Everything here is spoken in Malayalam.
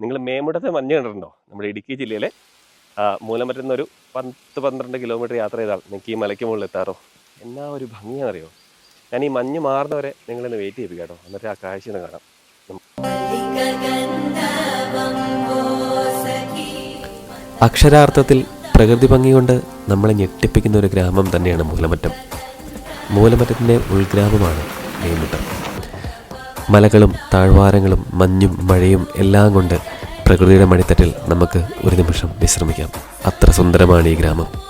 നിങ്ങൾ മേമുടത്തെ മഞ്ഞ് കണ്ടിട്ടുണ്ടോ? നമ്മുടെ ഇടുക്കി ജില്ലയിലെ മൂലമറ്റം ഒരു പത്ത് പന്ത്രണ്ട് കിലോമീറ്റർ യാത്ര ചെയ്താൽ നിങ്ങൾക്ക് ഈ മലയ്ക്ക് മുകളിൽ എത്താറോ? എന്നാ ഒരു ഭംഗിയാണെന്നറിയോ? ഞാൻ ഈ മഞ്ഞ് മാറുന്നവരെ നിങ്ങളിന്ന് വെയിറ്റ് ചെയ്യിപ്പിക്കാം കേട്ടോ. എന്നിട്ട് ആ കാഴ്ച ഒന്ന് കാണാം. അക്ഷരാർത്ഥത്തിൽ പ്രകൃതി ഭംഗി കൊണ്ട് നമ്മളെ ഞെട്ടിപ്പിക്കുന്ന ഒരു ഗ്രാമം തന്നെയാണ് മൂലമറ്റം. മൂലമറ്റത്തിന്റെ ഉൾഗ്രാമമാണ് മേമുട്ടം. മലകളും താഴ്വാരങ്ങളും മഞ്ഞും മഴയും എല്ലാം കൊണ്ട് പ്രകൃതിയുടെ മണിത്തട്ടിൽ നമുക്ക് ഒരു നിമിഷം വിശ്രമിക്കാം. അത്ര സുന്ദരമാണ് ഈ ഗ്രാമം.